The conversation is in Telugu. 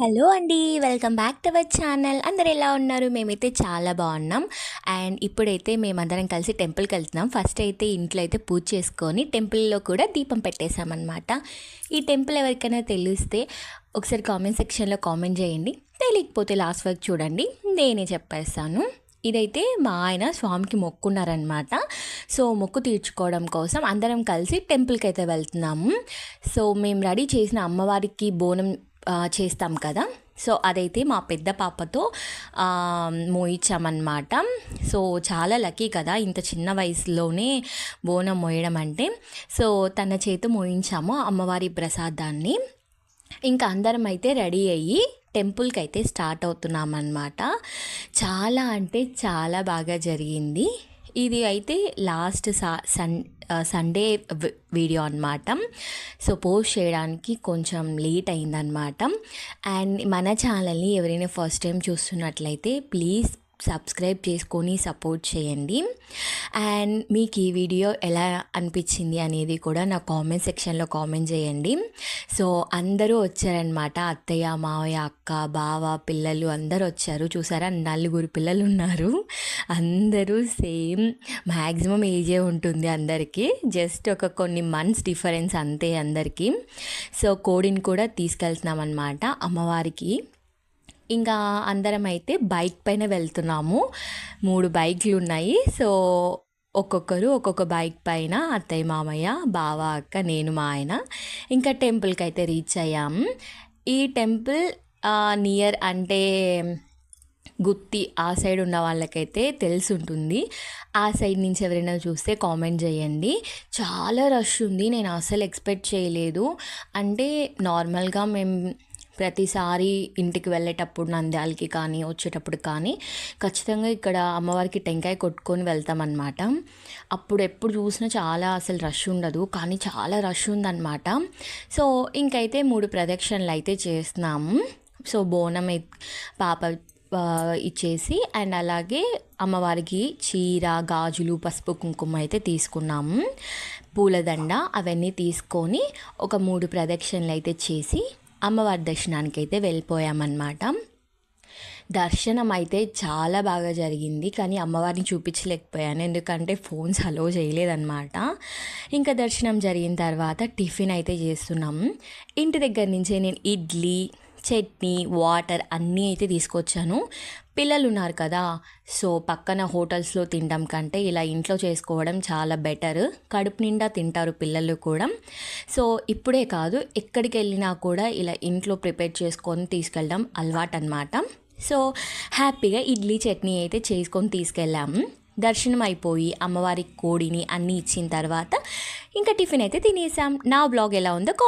హలో అండి welcome back to our channel. అందరు ఎలా ఉన్నారు? మేమైతే చాలా బాగున్నాం. అండ్ ఇప్పుడైతే మేమందరం కలిసి టెంపుల్కి వెళ్తున్నాం. ఫస్ట్ అయితే ఇంట్లో అయితే పూజ చేసుకొని టెంపుల్లో కూడా దీపం పెట్టేశామన్నమాట. ఈ టెంపుల్ ఎవరికైనా తెలిస్తే ఒకసారి కామెంట్ సెక్షన్లో కామెంట్ చేయండి. తెలియకపోతే లాస్ట్ వరకు చూడండి. నేనే చెప్పేస్తాను. ఇదైతే మా ఆయన స్వామికి మొక్కున్నారనమాట సో మొక్కు తీర్చుకోవడం కోసం అందరం కలిసి టెంపుల్కి అయితే వెళ్తున్నాము. సో మేము రెడీ చేసిన అమ్మవారికి బోనం చేస్తాం కదా. సో అదైతే మా పెద్ద పాపతో మోయించామన్నమాట. సో చాలా లక్కీ కదా ఇంత చిన్న వయసులోనే బోనం మోయడం అంటే. సో తన చేత మోయించాము అమ్మవారి ప్రసాదాన్ని. ఇంకా అందరం అయితే రెడీ అయ్యి టెంపుల్కి అయితే స్టార్ట్ అవుతున్నాం అన్నమాట చాలా అంటే చాలా బాగా జరిగింది. ఇది అయితే లాస్ట్ సా సన్ సండే వీడియో అనమాట సో పోస్ట్ చేయడానికి కొంచెం లేట్ అయిందనమాట అండ్ మన ఛానల్ని ఎవరైనా ఫస్ట్ టైం చూస్తున్నట్లయితే ప్లీజ్ సబ్స్క్రైబ్ చేసుకొని సపోర్ట్ చేయండి. అండ్ మీకు ఈ వీడియో ఎలా అనిపించింది అనేది కూడా నా కామెంట్ సెక్షన్లో కామెంట్ చేయండి. సో అందరూ వచ్చారనమాట అత్తయ్య మావయ్య అక్క బావ పిల్లలు అందరూ వచ్చారు. చూసారా? నలుగురు పిల్లలు ఉన్నారు. అందరూ సేమ్ మ్యాక్సిమం ఏజే ఉంటుంది అందరికీ. జస్ట్ ఒక కొన్ని మంత్స్ డిఫరెన్స్ అంతే అందరికీ. సో కోడిని కూడా తీసుకెళ్తున్నాం అనమాట అమ్మవారికి. ఇంకా అందరం అయితే బైక్ పైన వెళ్తున్నాము. మూడు బైక్లు ఉన్నాయి సో ఒక్కొక్కరు ఒక్కొక్క బైక్ పైన అత్తయ్య మామయ్య బావ అక్క నేను మా ఆయన ఇంకా టెంపుల్కి అయితే రీచ్ అయ్యాము ఈ టెంపుల్ నియర్ అంటే గుత్తి ఆ సైడ్ ఉన్న వాళ్ళకైతే తెలిసి ఉంటుంది ఆ సైడ్ నుంచి ఎవరైనా చూస్తే కామెంట్ చేయండి. చాలా రష్ ఉంది. నేను అసలు ఎక్స్పెక్ట్ చేయలేదు. అంటే నార్మల్గా మేము ప్రతిసారి ఇంటికి వెళ్ళేటప్పుడు నంద్యాలకి కానీ వచ్చేటప్పుడు కానీ ఖచ్చితంగా ఇక్కడ అమ్మవారికి టెంకాయ కొట్టుకొని వెళ్తామన్నమాట. అప్పుడు ఎప్పుడు చూసినా చాలా అసలు రష్ ఉండదు కానీ చాలా రష్ ఉందన్నమాట. సో ఇంకైతే మూడు ప్రదక్షిణలు అయితే చేస్తున్నాము. సో బోనం పాప ఇచ్చేసి అండ్ అలాగే అమ్మవారికి చీర గాజులు పసుపు కుంకుమ అయితే తీసుకున్నాము. పూలదండ అవన్నీ తీసుకొని ఒక మూడు ప్రదక్షిణలు అయితే చేసి అమ్మవారి దర్శనానికి అయితే వెళ్ళిపోయామన్నమాట. దర్శనం అయితే చాలా బాగా జరిగింది. కానీ అమ్మవారిని చూపించలేకపోయాను. ఎందుకంటే ఫోన్స్ అలో చేయలేదన్నమాట. ఇంకా దర్శనం జరిగిన తర్వాత టిఫిన్ అయితే చేస్తున్నాం. ఇంటి దగ్గర నుంచే నేను ఇడ్లీ చట్నీ వాటర్ అన్నీ అయితే తీసుకొచ్చాను. పిల్లలు ఉన్నారు కదా సో పక్కన హోటల్స్లో తినడం కంటే ఇలా ఇంట్లో చేసుకోవడం చాలా బెటర్. కడుపు నిండా తింటారు పిల్లలు కూడా. సో ఇప్పుడే కాదు ఎక్కడికి వెళ్ళినా కూడా ఇలా ఇంట్లో ప్రిపేర్ చేసుకొని తీసుకెళ్ళడం అలవాటు అనమాట సో హ్యాపీగా ఇడ్లీ చట్నీ అయితే చేసుకొని తీసుకెళ్ళాము దర్శనం అయిపోయి అమ్మవారి కోడిని అన్నీ ఇచ్చిన తర్వాత ఇంకా టిఫిన్ అయితే తినేసాం. నా బ్లాగ్ ఎలా ఉందో కామెంట్